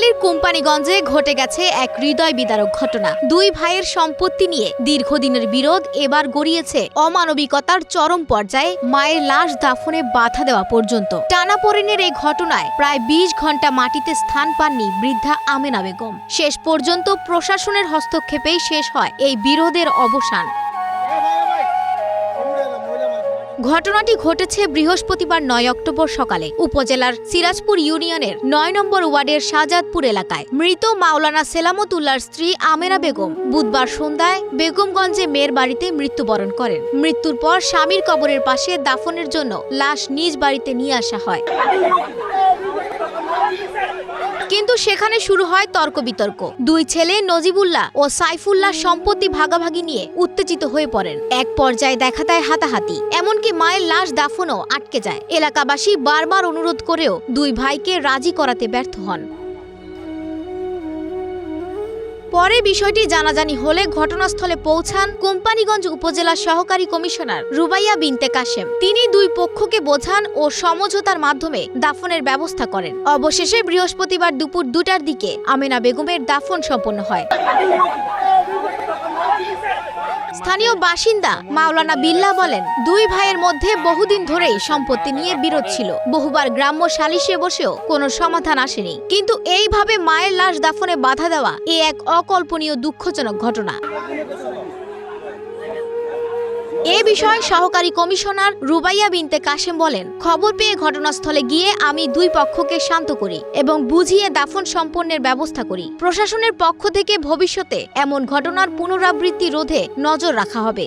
নোয়াখালীর কোম্পানিগঞ্জে ঘটে গেছে এক হৃদয় বিদারক ঘটনা। দুই ভাইয়ের সম্পত্তি নিয়ে দীর্ঘদিনের বিরোধ এবার গড়িয়েছে অমানবিকতার চরম পর্যায়ে মায়ের লাশ দাফনে বাধা দেওয়া পর্যন্ত। টানাপোড়েনের এই ঘটনায় প্রায় বিশ ঘণ্টা মাটিতে স্থান পাননি বৃদ্ধা আমেনা বেগম। শেষ পর্যন্ত প্রশাসনের হস্তক্ষেপেই শেষ হয় এই বিরোধের অবসান। ঘটনাটি ঘটেছে বৃহস্পতিবার নয় অক্টোবর সকালে উপজেলার সিরাজপুর ইউনিয়নের নয় নম্বর ওয়ার্ডের শাহজাদপুর এলাকায়। মৃত মাওলানা সেলামতুল্লার স্ত্রী আমেরা বেগম বুধবার সন্ধ্যায় বেগমগঞ্জে মেয়ের বাড়িতে মৃত্যুবরণ করেন। মৃত্যুর পর স্বামীর কবরের পাশে দাফনের জন্য লাশ নিজ বাড়িতে নিয়ে আসা হয়। কিন্তু সেখানে শুরু হয় তর্ক বিতর্ক। দুই ছেলে নজিবুল্লাহ ও সাইফুল্লাহ সম্পত্তি ভাগাভাগি নিয়ে উত্তেজিত হয়ে পড়েন। এক পর্যায়ে দেখা দেয় হাতাহাতি, এমনকি মায়ের লাশ দাফনও আটকে যায়। এলাকাবাসী বারবার অনুরোধ করেও দুই ভাইকে রাজি করাতে ব্যর্থ হন। পরে বিষয়টি জানাজানি হলে ঘটনাস্থলে পৌঁছান কোম্পানিগঞ্জ উপজেলা সহকারী কমিশনার রুবাইয়া বিনতে কাশেম। তিনি দুই পক্ষকে বোঝান ও সমঝোতার মাধ্যমে দাফনের ব্যবস্থা করেন। অবশেষে বৃহস্পতিবার দুপুর দুটার দিকে আমেনা বেগমের দাফন সম্পন্ন হয়। স্থানীয় বাসিন্দা মাওলানা বিল্লা বলেন, দুই ভাইয়ের মধ্যে বহুদিন ধরেই সম্পত্তি নিয়ে বিরোধ ছিল। বহুবার গ্রাম্য সালিশে বসেও কোনো সমাধান আসেনি। কিন্তু এইভাবে মায়ের লাশ দাফনে বাধা দেওয়া এ এক অকল্পনীয় দুঃখজনক ঘটনা। এ বিষয়ে সহকারী কমিশনার রুবাইয়া বিনতে কাশেম বলেন, খবর পেয়ে ঘটনাস্থলে গিয়ে আমি দুই পক্ষকে শান্ত করি এবং বুঝিয়ে দাফন সম্পন্নের ব্যবস্থা করি। প্রশাসনের পক্ষ থেকে ভবিষ্যতে এমন ঘটনার পুনরাবৃত্তি রোধে নজর রাখা হবে।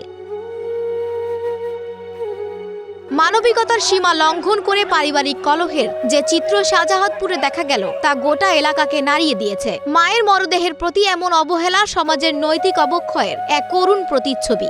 মানবিকতার সীমা লঙ্ঘন করে পারিবারিক কলহের যে চিত্র শাহজাহাতপুরে দেখা গেল, তা গোটা এলাকাকে নাড়িয়ে দিয়েছে। মায়ের মরদেহের প্রতি এমন অবহেলা সমাজের নৈতিক অবক্ষয়ের এক করুণ প্রতিচ্ছবি।